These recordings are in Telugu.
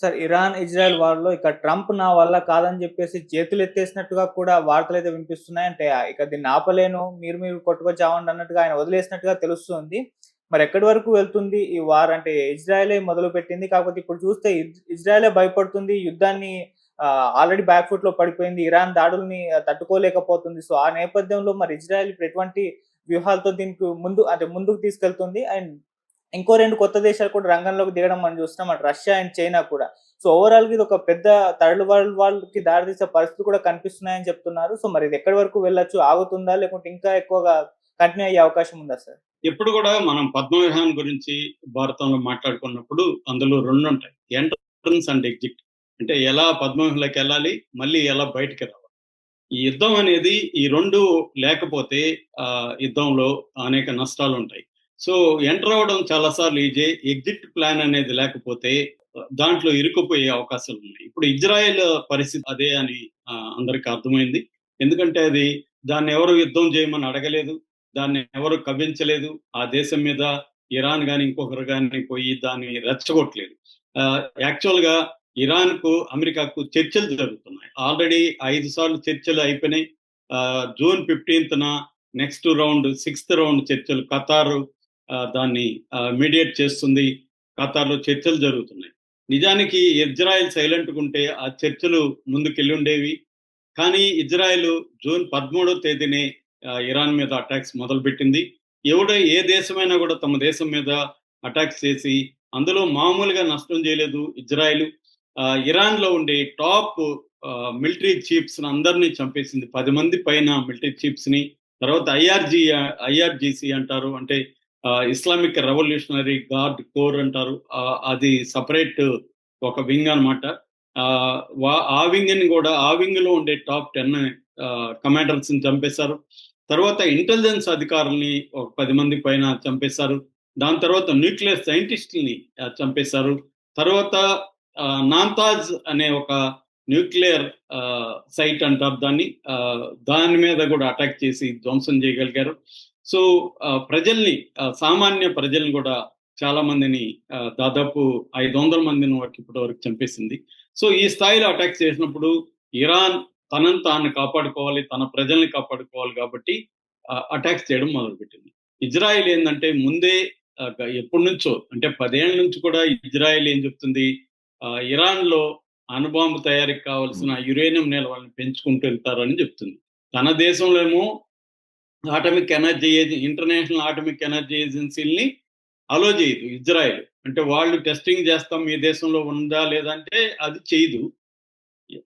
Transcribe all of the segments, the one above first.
సార్ ఇరాన్ ఇజ్రాయెల్ వార్లో ఇక ట్రంప్ నా వల్ల కాదని చెప్పేసి చేతులు ఎత్తేసినట్టుగా కూడా వార్తలు అయితే వినిపిస్తున్నాయి. అంటే ఇక దీన్ని ఆపలేను మీరు మీరు కొట్టుకొచ్చావండి అన్నట్టుగా ఆయన వదిలేసినట్టుగా తెలుస్తుంది. మరి ఎక్కడి వరకు వెళ్తుంది ఈ వార్? అంటే ఇజ్రాయెలే మొదలు పెట్టింది. కాకపోతే ఇప్పుడు చూస్తే ఇజ్రాయలే భయపడుతుంది. యుద్ధాన్ని ఆల్రెడీ బ్యాక్ ఫుట్లో పడిపోయింది. ఇరాన్ దాడుల్ని తట్టుకోలేకపోతుంది. సో ఆ నేపథ్యంలో మరి ఇజ్రాయెల్ ఇప్పుడు ఎటువంటి వ్యూహాలతో దీనికి ముందు అంటే ముందుకు తీసుకెళ్తుంది? అండ్ ఇంకో రెండు కొత్త దేశాలు కూడా రంగంలోకి దిగడం మనం చూస్తున్నాం. అటు రష్యా అండ్ చైనా కూడా. సో ఓవరాల్గా ఇది ఒక పెద్ద థర్డ్ వరల్డ్ వాళ్ళకి దారితీసే పరిస్థితులు కూడా కనిపిస్తున్నాయని చెప్తున్నారు. సో మరి ఇది ఎక్కడి వరకు వెళ్ళొచ్చు? ఆగుతుందా? లేకుంటే ఇంకా ఎక్కువగా కంటిన్యూ అయ్యే అవకాశం ఉందా సార్? ఎప్పుడు కూడా మనం పద్మవ్యూహం గురించి భారతంలో మాట్లాడుకున్నప్పుడు అందులో రెండు ఉంటాయి. Entrance and exit. అంటే ఎలా పద్మవ్యూహంలోకి వెళ్ళాలి మళ్ళీ ఎలా బయటికి రావాలి. ఈ యుద్ధం అనేది ఈ రెండు లేకపోతే ఆ యుద్ధంలో అనేక నష్టాలు ఉంటాయి. సో ఎంటర్ అవడం చాలాసార్లు ఈజీ ఎగ్జిట్ ప్లాన్ అనేది లేకపోతే దాంట్లో ఇరుక్కుపోయే అవకాశాలు ఉన్నాయి. ఇప్పుడు ఇజ్రాయెల్ పరిస్థితి అదే అని అందరికి అర్థమైంది. ఎందుకంటే అది దాన్ని ఎవరు యుద్ధం చేయమని అడగలేదు దాన్ని ఎవరు కవ్వించలేదు ఆ దేశం మీద ఇరాన్ కానీ ఇంకొకరు కానీ పోయి దాన్ని రెచ్చగొట్టలేదు. యాక్చువల్గా ఇరాన్కు అమెరికాకు చర్చలు జరుగుతున్నాయి. ఆల్రెడీ ఐదు సార్లు చర్చలు అయిపోయినాయి. June fifteenth next round sixth round చర్చలు ఖతారు దాన్ని మీడియేట్ చేస్తుంది. ఖతార్లో చర్చలు జరుగుతున్నాయి. నిజానికి ఇజ్రాయెల్ సైలెంట్ ఉంటే ఆ చర్చలు ముందుకెళ్ళి ఉండేవి. కానీ ఇజ్రాయెల్ జూన్ పదమూడో తేదీనే ఇరాన్ మీద అటాక్స్ మొదలుపెట్టింది. ఎవడో ఏ దేశమైనా కూడా తమ దేశం మీద అటాక్స్ చేసి అందులో మామూలుగా నష్టం చేయలేదు ఇజ్రాయెల్. ఆ, ఉండే టాప్ మిలిటరీ చీఫ్స్ని అందరినీ చంపేసింది. పది మంది పైన మిలిటరీ చీఫ్స్ని తర్వాత ఐఆర్జి ఐఆర్జీసీ అంటారు. అంటే ఇస్లామిక్ రెవల్యూషనరీ గార్డ్ కోర్ అంటారు. అది సపరేట్ ఒక వింగ్ అనమాట ఆ వింగ్ని కూడా ఆ వింగ్లో ఉండే టాప్ టెన్ కమాండర్స్ని చంపేశారు. తర్వాత ఇంటెలిజెన్స్ అధికారుల్ని ఒక పది మంది పైన చంపేశారు. దాని తర్వాత న్యూక్లియర్ సైంటిస్టుల్ని చంపేశారు. తర్వాత నాంతాజ్ అనే ఒక న్యూక్లియర్ సైట్ అంటారు దాన్ని. దాని మీద కూడా అటాక్ చేసి ధ్వంసం చేయగలిగారు. సో ప్రజల్ని సామాన్య ప్రజల్ని కూడా చాలా మందిని దాదాపు ఐదు వందల మందిని వరకు ఇప్పటి వరకు చంపేసింది. సో ఈ స్థాయిలో అటాక్ చేసినప్పుడు ఇరాన్ తనను తాను కాపాడుకోవాలి తన ప్రజల్ని కాపాడుకోవాలి కాబట్టి అటాక్స్ చేయడం మొదలుపెట్టింది. ఇజ్రాయెల్ ఏంటంటే ముందే ఎప్పటి నుంచో అంటే పదేళ్ళ నుంచి కూడా ఇజ్రాయెల్ ఏం చెప్తుంది? ఆ, ఇరాన్లో అణుబాంబు తయారీకి కావాల్సిన యురేనియం నిల్వలను పెంచుకుంటూ వెళ్తారని చెప్తుంది. తన దేశంలో ఏమో atomic energy agency international atomic energy ఏజెన్సీని అలో చేయదు ఇజ్రాయెల్. అంటే వాళ్ళు టెస్టింగ్ చేస్తాం మీ దేశంలో ఉందా లేదంటే అది చేయదు.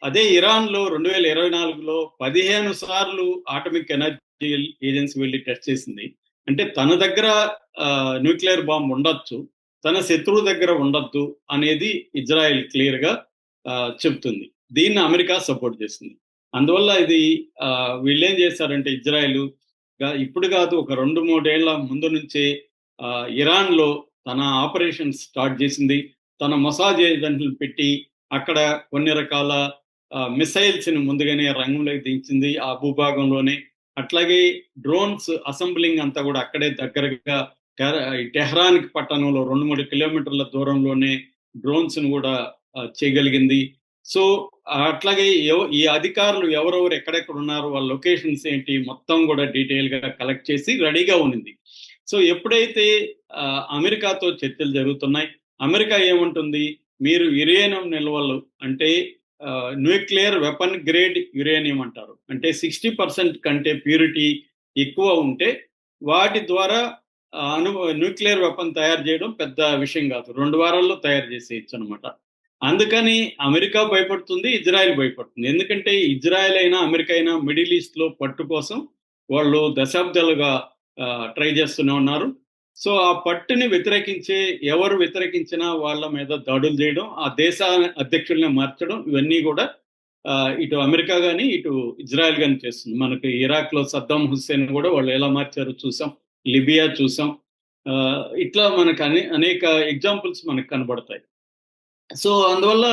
అదే ఇరాన్లో రెండు వేల ఇరవై నాలుగులో పదిహేను సార్లు ఆటమిక్ ఎనర్జీ ఏజెన్సీ వెళ్ళి టెస్ట్ చేసింది. అంటే తన దగ్గర న్యూక్లియర్ బాంబ్ ఉండొచ్చు తన శత్రువు దగ్గర ఉండొద్దు అనేది ఇజ్రాయెల్ క్లియర్గా ఆ, చెప్తుంది. దీన్ని అమెరికా సపోర్ట్ చేసింది. అందువల్ల ఇది ఆ, వీళ్ళు ఏం చేశారంటే ఇజ్రాయెల్ ఇప్పుడు కాదు ఒక రెండు మూడేళ్ళ ముందు నుంచే ఇరాన్లో తన ఆపరేషన్ స్టార్ట్ చేసింది. తన మసాజ్ ఏజెంట్లు పెట్టి అక్కడ కొన్ని రకాల మిసైల్స్ని ముందుగానే రంగంలోకి దించింది ఆ భూభాగంలోనే. అట్లాగే డ్రోన్స్ అసెంబ్లింగ్ అంతా కూడా అక్కడే దగ్గరగా టెహ్రాన్కి పట్టణంలో రెండు మూడు కిలోమీటర్ల దూరంలోనే డ్రోన్స్ను కూడా చేయగలిగింది. సో అట్లాగే ఈ అధికారులు ఎవరెవరు ఎక్కడెక్కడ ఉన్నారు వాళ్ళ లొకేషన్స్ ఏంటి మొత్తం కూడా డీటెయిల్గా కలెక్ట్ చేసి రెడీగా ఉన్నింది. సో ఎప్పుడైతే అమెరికాతో చర్చలు జరుగుతున్నాయి అమెరికా ఏముంటుంది మీరు యురేనియం నిల్వలు అంటే న్యూక్లియర్ వెపన్ గ్రేడ్ యురేనియం అంటారు. అంటే సిక్స్టీ పర్సెంట్ కంటే ప్యూరిటీ ఎక్కువ ఉంటే వాటి ద్వారా అను న్యూక్లియర్ వెపన్ తయారు చేయడం పెద్ద విషయం కాదు. రెండు వారాల్లో తయారు చేసేయచ్చు అనమాట అందుకని అమెరికా భయపడుతుంది ఇజ్రాయెల్ భయపడుతుంది. ఎందుకంటే ఇజ్రాయెల్ అయినా అమెరికా అయినా మిడిల్ ఈస్ట్లో పట్టు కోసం వాళ్ళు దశాబ్దాలుగా ట్రై చేస్తూనే ఉన్నారు. సో ఆ పట్టుని వ్యతిరేకించే ఎవరు వ్యతిరేకించినా వాళ్ళ మీద దాడులు చేయడం ఆ దేశ అధ్యక్షుల్ని మార్చడం ఇవన్నీ కూడా ఇటు అమెరికా కానీ ఇటు ఇజ్రాయెల్ కానీ చేస్తుంది. మనకి ఇరాక్లో సద్దాం హుస్సేన్ కూడా వాళ్ళు ఎలా మార్చారో చూసాం. లిబియా చూసాం. ఇట్లా మనకు అనే అనేక ఎగ్జాంపుల్స్ మనకు కనబడతాయి. సో అందువల్ల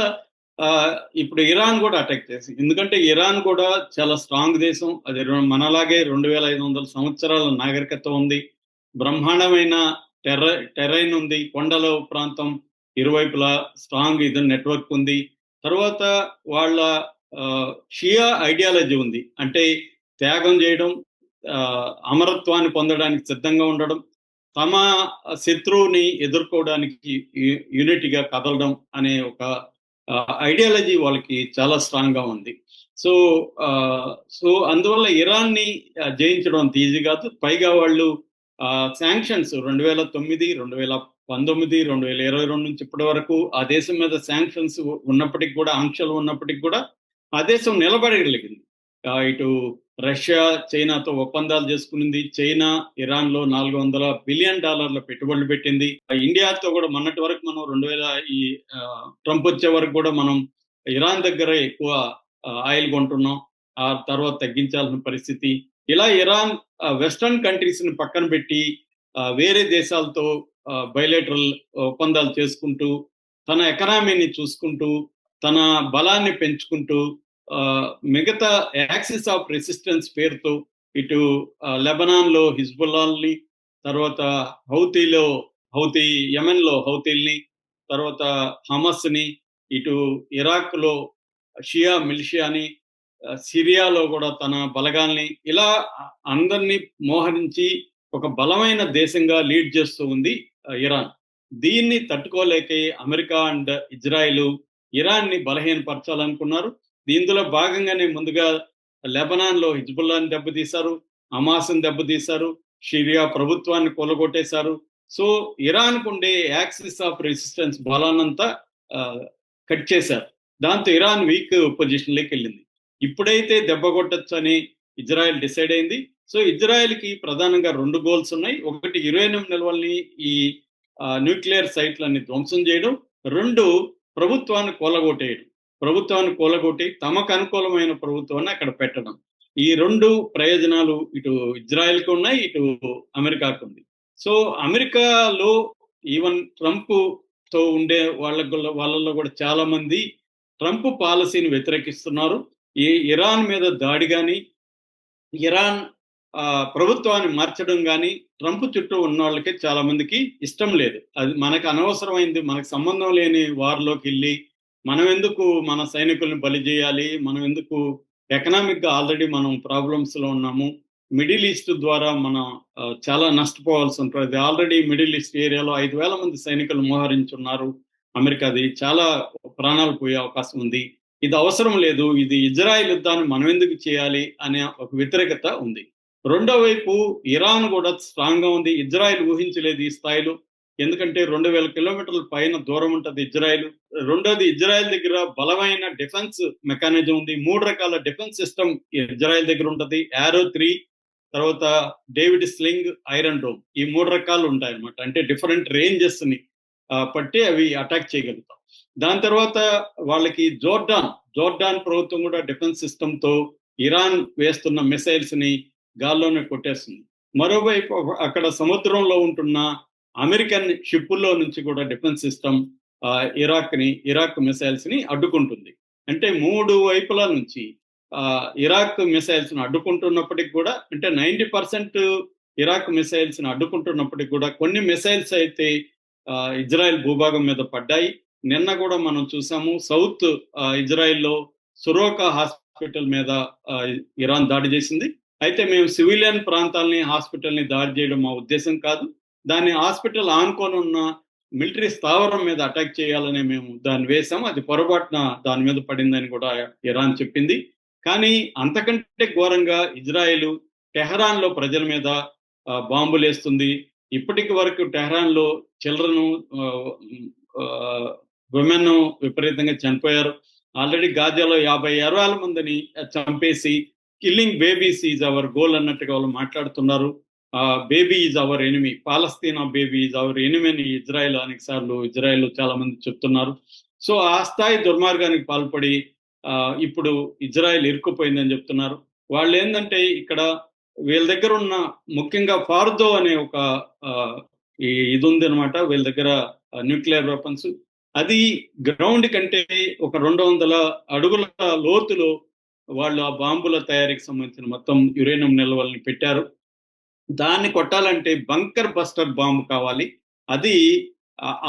ఇప్పుడు ఇరాన్ కూడా అటాక్ చేసి ఎందుకంటే ఇరాన్ కూడా చాలా స్ట్రాంగ్ దేశం. అది మనలాగే రెండు వేల ఐదు వందల సంవత్సరాల నాగరికత ఉంది. బ్రహ్మాండమైన టెర్ర టెరైన్ ఉంది. కొండల ప్రాంతం ఇరువైపులా స్ట్రాంగ్ ఇది నెట్వర్క్ ఉంది. తర్వాత వాళ్ళ షియా ఐడియాలజీ ఉంది. అంటే త్యాగం చేయడం అమరత్వాన్ని పొందడానికి సిద్ధంగా ఉండడం. తమ శత్రువుని ఎదుర్కోవడానికి యూనిట్గా కదలడం అనే ఒక ఐడియాలజీ వాళ్ళకి చాలా స్ట్రాంగ్గా ఉంది. సో ఆ, సో అందువల్ల ఇరాన్ని జయించడం అంత ఈజీ కాదు. పైగా వాళ్ళు శాంక్షన్స్ రెండు వేల తొమ్మిది రెండు వేల పంతొమ్మిది రెండు వేల ఇరవై రెండు నుంచి ఇప్పటి వరకు ఆ దేశం మీద శాంక్షన్స్ ఉన్నప్పటికీ కూడా ఆంక్షలు ఉన్నప్పటికీ కూడా ఆ దేశం నిలబడగలిగింది. ఇటు రష్యా చైనాతో ఒప్పందాలు చేసుకునింది. చైనా ఇరాన్లో నాలుగు వందల బిలియన్ డాలర్ల పెట్టుబడులు పెట్టింది. ఇండియాతో కూడా మొన్నటి వరకు మనం రెండు వేల ఈ ట్రంప్ వచ్చే వరకు కూడా మనం ఇరాన్ దగ్గర ఎక్కువ ఆయిల్ కొంటున్నాం. ఆ తర్వాత తగ్గించాల్సిన పరిస్థితి. ఇలా ఇరాన్ వెస్టర్న్ కంట్రీస్ని పక్కన పెట్టి వేరే దేశాలతో బయలేటరల్ ఒప్పందాలు చేసుకుంటూ తన ఎకనామీని చూసుకుంటూ తన బలాన్ని పెంచుకుంటూ మిగతా యాక్సిస్ ఆఫ్ రెసిస్టెన్స్ పేరుతో ఇటు లెబనాన్లో హిజ్బుల్లాల్ని తర్వాత హౌతీలో హౌతీ యమెన్లో హౌతీల్ని తర్వాత హమస్ని ఇటు ఇరాక్లో షియా మిలిషియాని సిరియాలో కూడా తన బలగాల్ని ఇలా అందరినీ మోహరించి ఒక బలమైన దేశంగా లీడ్ చేస్తూ ఉంది ఇరాన్. దీన్ని తట్టుకోలేక అమెరికా అండ్ ఇజ్రాయిల్ ఇరాన్ని బలహీనపరచాలనుకున్నారు. దీంట్లో భాగంగానే ముందుగా లెబనాన్లో హిజ్బుల్లాని దెబ్బతీశారు అమాస్ని దెబ్బతీశారు షిరియా ప్రభుత్వాన్ని కొలగొట్టేశారు. సో ఇరాన్కు ఉండే యాక్సిస్ ఆఫ్ రెసిస్టెన్స్ బలానంతా కట్ చేశారు. దాంతో ఇరాన్ వీక్ పొజిషన్లోకి వెళ్ళింది ఇప్పుడైతే దెబ్బ కొట్టచ్చు ఇజ్రాయెల్ డిసైడ్ అయింది. సో ఇజ్రాయెల్కి ప్రధానంగా రెండు గోల్స్ ఉన్నాయి. ఒకటి యురేనియం నిల్వల్ని ఈ న్యూక్లియర్ సైట్లన్నీ ధ్వంసం చేయడం. రెండు ప్రభుత్వాన్ని కూలగొట్టేయడం. ప్రభుత్వాన్ని కూలగొట్టి తమకు అనుకూలమైన ప్రభుత్వాన్ని అక్కడ పెట్టడం. ఈ రెండు ప్రయోజనాలు ఇటు ఇజ్రాయెల్కి ఉన్నాయి ఇటు అమెరికాకు ఉంది. సో అమెరికాలో ఈవెన్ ట్రంప్తో ఉండే వాళ్ళ వాళ్ళల్లో కూడా చాలా మంది ట్రంప్ పాలసీని వ్యతిరేకిస్తున్నారు. ఈ ఇరాన్ మీద దాడి కానీ ఇరాన్ ఆ, ప్రభుత్వాన్ని మార్చడం కానీ ట్రంప్ చుట్టూ ఉన్న వాళ్ళకి చాలా మందికి ఇష్టం లేదు. అది మనకు అనవసరమైంది మనకు సంబంధం లేని వారిలోకి వెళ్ళి మనం ఎందుకు మన సైనికుల్ని బలి చేయాలి మనం ఎందుకు ఎకనామిక్గా ఆల్రెడీ మనం ప్రాబ్లమ్స్లో ఉన్నాము? మిడిల్ ఈస్ట్ ద్వారా మనం చాలా నష్టపోవాల్సి ఉంటుంది. ఆల్రెడీ మిడిల్ ఈస్ట్ ఏరియాలో ఐదు వేల మంది సైనికులు మోహరించున్నారు అమెరికాది. చాలా ప్రాణాలు పోయే అవకాశం ఉంది. ఇది అవసరం లేదు. ఇది ఇజ్రాయెల్ యుద్ధాన్ని మనం ఎందుకు చేయాలి? అనే ఒక వ్యతిరేకత ఉంది. రెండో వైపు ఇరాన్ కూడా స్ట్రాంగ్గా ఉంది. ఇజ్రాయెల్ ఊహించలేదు ఈ స్థాయిలో. ఎందుకంటే రెండు వేల కిలోమీటర్ల పైన దూరం ఉంటుంది ఇజ్రాయెల్. రెండోది ఇజ్రాయెల్ దగ్గర బలమైన డిఫెన్స్ మెకానిజం ఉంది. మూడు రకాల డిఫెన్స్ సిస్టమ్ ఇజ్రాయెల్ దగ్గర ఉంటది. యారో త్రీ తర్వాత డేవిడ్ స్లింగ్ ఐరన్ డోమ్. ఈ మూడు రకాలు ఉంటాయి అనమాట అంటే డిఫరెంట్ రేంజెస్ని పట్టి అవి అటాక్ చేయగలుగుతాం. దాని తర్వాత వాళ్ళకి జోర్డాన్. జోర్డాన్ ప్రభుత్వం కూడా డిఫెన్స్ సిస్టమ్తో ఇరాన్ వేస్తున్న మిసైల్స్ని గాల్లోనే కొట్టేస్తుంది మరోవైపు అక్కడ సముద్రంలో ఉంటున్న అమెరికన్ షిప్పుల్లో నుంచి కూడా డిఫెన్స్ సిస్టమ్ ఇరాక్ని ఇరాక్ మిసైల్స్ని అడ్డుకుంటుంది. అంటే మూడు వైపుల నుంచి ఆ, ఇరాక్ మిసైల్స్ను అడ్డుకుంటున్నప్పటికి కూడా అంటే నైంటీ పర్సెంట్ ఇరాక్ మిసైల్స్ని అడ్డుకుంటున్నప్పటికి కూడా కొన్ని మిసైల్స్ అయితే ఇజ్రాయెల్ భూభాగం మీద పడ్డాయి. నిన్న కూడా మనం చూసాము సౌత్ ఇజ్రాయెల్లో సురోకా హాస్పిటల్ మీద ఇరాన్ దాడి చేసింది. అయితే మేము సివిలియన్ ప్రాంతాలని హాస్పిటల్ని దాడి చేయడం మా ఉద్దేశం కాదు. దాన్ని హాస్పిటల్ ఆనుకొని ఉన్న మిలిటరీ స్థావరం మీద అటాక్ చేయాలని మేము దాన్ని వేసాం అది పొరపాటున దాని మీద పడిందని కూడా ఇరాన్ చెప్పింది. కానీ అంతకంటే ఘోరంగా ఇజ్రాయెల్ టెహరాన్లో ప్రజల మీద ఆ, బాంబులు వేస్తుంది. ఇప్పటికి వరకు టెహరాన్లో చిల్లరను చిల్డ్రన్ విపరీతంగా చనిపోయారు. ఆల్రెడీ గాజాలో యాభై అరవై మందిని చంపేసి killing babies is our goal అన్నట్టుగా వాళ్ళు మాట్లాడుతున్నారు. Baby is our enemy Palestine baby is our enemy అని ఇజ్రాయెల్ అనేక సార్లు ఇజ్రాయెల్ చాలా మంది చెప్తున్నారు. సో ఆ స్థాయి దుర్మార్గానికి పాల్పడి ఆ, ఇప్పుడు ఇజ్రాయెల్ ఇరుక్కుపోయిందని చెప్తున్నారు. వాళ్ళు ఏంటంటే ఇక్కడ వీళ్ళ దగ్గర ఉన్న ముఖ్యంగా ఫార్దో అనే ఒక ఆ, ఈ ఇది ఉంది అనమాట వీళ్ళ దగ్గర న్యూక్లియర్ వెపన్స్ అది గ్రౌండ్ కంటే ఒక రెండు వందల అడుగుల లోతులో వాళ్ళు ఆ బాంబుల తయారీకి సంబంధించిన మొత్తం యురేనియం నిల్వల్ని పెట్టారు. దాన్ని కొట్టాలంటే బంకర్ బస్టర్ బాంబు కావాలి. అది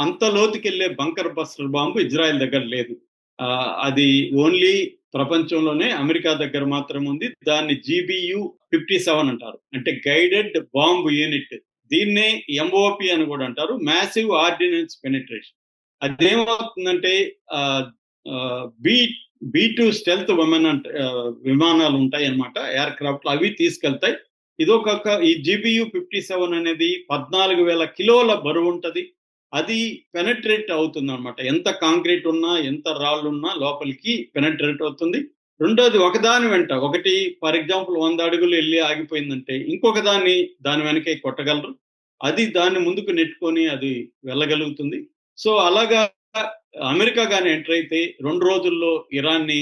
అంత లోతుకెళ్ళే బంకర్ బస్టర్ బాంబు ఇజ్రాయెల్ దగ్గర లేదు. అది ఓన్లీ ప్రపంచంలోనే అమెరికా దగ్గర మాత్రం ఉంది. దాన్ని జీబియు ఫిఫ్టీ సెవెన్ అంటారు. అంటే గైడెడ్ బాంబ్ యూనిట్. దీన్నే ఎంఓపి అని కూడా అంటారు. Massive ordnance penetration. అదేమవుతుందంటే B B two stealth విమాన విమానాలు ఉంటాయి అనమాట ఎయిర్ క్రాఫ్ట్ అవి తీసుకెళ్తాయి. ఇదొక ఈ జీబియు ఫిఫ్టీ సెవెన్ అనేది పద్నాలుగు వేల కిలోల బరువు ఉంటది. అది పెనట్రేట్ అవుతుంది అనమాట ఎంత కాంక్రీట్ ఉన్నా ఎంత రాళ్ళు ఉన్నా లోపలికి పెనట్రేట్ అవుతుంది. రెండోది ఒకదాని వెంట ఒకటి ఫర్ ఎగ్జాంపుల్ వంద అడుగులు వెళ్ళి ఆగిపోయిందంటే ఇంకొక దాన్ని దాని వెనకే కొట్టగలరు. అది దాన్ని ముందుకు నెట్టుకొని అది వెళ్ళగలుగుతుంది. సో అలాగా అమెరికా కానీ ఎంటర్ అయితే రెండు రోజుల్లో ఇరాన్ని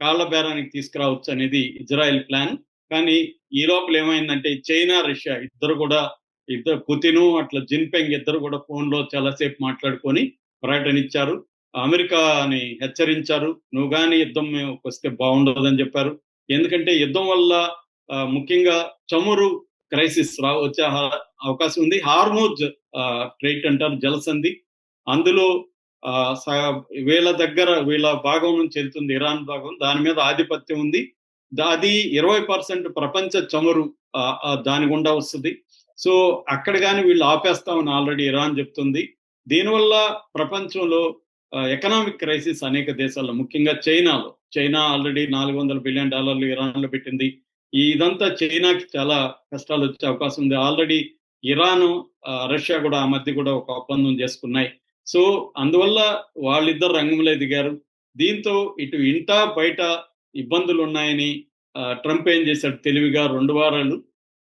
కాళ్ళ బేరానికి తీసుకురావచ్చు అనేది ఇజ్రాయెల్ ప్లాన్. కానీ ఈ లోపల ఏమైందంటే చైనా రష్యా ఇద్దరు కూడా ఇద్దరు పుతిను అట్లా జిన్పెంగ్ ఇద్దరు కూడా ఫోన్లో చాలాసేపు మాట్లాడుకొని ప్రకటన ఇచ్చారు. అమెరికాని హెచ్చరించారు. నువ్వు కానీ యుద్ధం వస్తే బాగుండదని చెప్పారు. ఎందుకంటే యుద్ధం వల్ల ఆ, ముఖ్యంగా చమురు క్రైసిస్ రా వచ్చే అవకాశం ఉంది. హార్మోజ్ ట్రేట్ అంటారు జలసంధి. అందులో వీళ్ళ దగ్గర వీళ్ళ భాగం నుంచి వెళ్తుంది ఇరాన్ భాగం. దాని మీద ఆధిపత్యం ఉంది. అది ఇరవై పర్సెంట్ ప్రపంచ చమురు దాని గుండా వస్తుంది. సో అక్కడ కానీ వీళ్ళు ఆపేస్తామని ఆల్రెడీ ఇరాన్ చెప్తుంది. దీనివల్ల ప్రపంచంలో ఎకనామిక్ క్రైసిస్ అనేక దేశాల్లో ముఖ్యంగా చైనాలో చైనా ఆల్రెడీ నాలుగు వందల బిలియన్ డాలర్లు ఇరాన్లో పెట్టింది. ఇదంతా చైనాకి చాలా కష్టాలు వచ్చే అవకాశం ఉంది. ఆల్రెడీ ఇరాన్ రష్యా కూడా ఆ మధ్య కూడా ఒక ఒప్పందం చేసుకున్నాయి. సో అందువల్ల వాళ్ళిద్దరు రంగంలో ఎదిగారు దీంతో ఇటు ఇంటా బయట ఇబ్బందులు ఉన్నాయని ట్రంప్ ఏం చేశాడు తెలివిగా రెండు వారాలు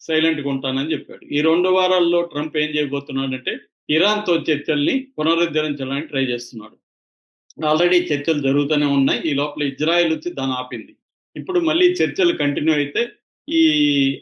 సైలెంట్గా ఉంటానని చెప్పాడు. ఈ రెండు వారాల్లో ట్రంప్ ఏం చేయబోతున్నాడంటే ఇరాన్తో చర్చల్ని పునరుద్ధరించడానికి ట్రై చేస్తున్నాడు. ఆల్రెడీ చర్చలు జరుగుతూనే ఉన్నాయి. ఈ లోపల ఇజ్రాయెల్ వచ్చి దాన్ని ఆపింది. ఇప్పుడు మళ్ళీ చర్చలు కంటిన్యూ అయితే ఈ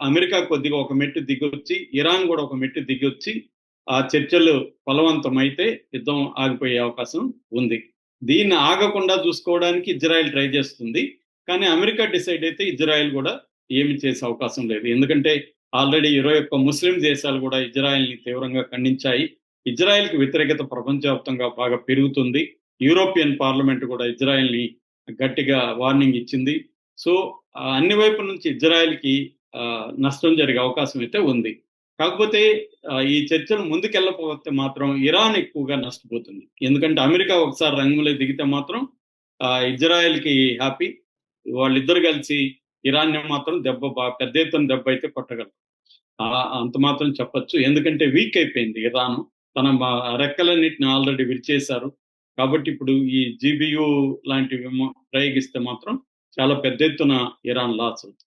అమెరికా కొద్దిగా ఒక మెట్టు దిగొచ్చి ఇరాన్ కూడా ఒక మెట్టు దిగొచ్చి ఆ చర్చలు ఫలవంతమైతే యుద్ధం ఆగిపోయే అవకాశం ఉంది. దీన్ని ఆగకుండా చూసుకోవడానికి ఇజ్రాయెల్ ట్రై చేస్తుంది. కానీ అమెరికా డిసైడ్ అయితే ఇజ్రాయెల్ కూడా ఏమి చేసే అవకాశం లేదు. ఎందుకంటే ఆల్రెడీ ఇరవై ఒక్క ముస్లిం దేశాలు కూడా ఇజ్రాయెల్ని తీవ్రంగా ఖండించాయి. ఇజ్రాయెల్కి వ్యతిరేకత ప్రపంచవ్యాప్తంగా బాగా పెరుగుతుంది. యూరోపియన్ పార్లమెంట్ కూడా ఇజ్రాయెల్ని గట్టిగా వార్నింగ్ ఇచ్చింది. సో అన్ని వైపుల నుంచి ఇజ్రాయెల్కి నష్టం జరిగే అవకాశం అయితే ఉంది. కాకపోతే ఈ చర్చలు ముందుకెళ్ళకపోతే మాత్రం ఇరాన్ ఎక్కువగా నష్టపోతుంది. ఎందుకంటే అమెరికా ఒకసారి రంగులో దిగితే మాత్రం ఇజ్రాయెల్కి హ్యాపీ. వాళ్ళిద్దరు కలిసి ఇరాన్ మాత్రం దెబ్బ పెద్ద ఎత్తున దెబ్బ అయితే కొట్టగలరు అంత మాత్రం చెప్పచ్చు. ఎందుకంటే వీక్ అయిపోయింది ఇరాన్. తన మా- రెక్కలన్నిటిని ఆల్రెడీ విరిచేశారు. కాబట్టి ఇప్పుడు ఈ జీబీయూ లాంటివి ఏమో ప్రయోగిస్తే మాత్రం చాలా పెద్ద ఎత్తున ఇరాన్ లాస్ అవుతుంది.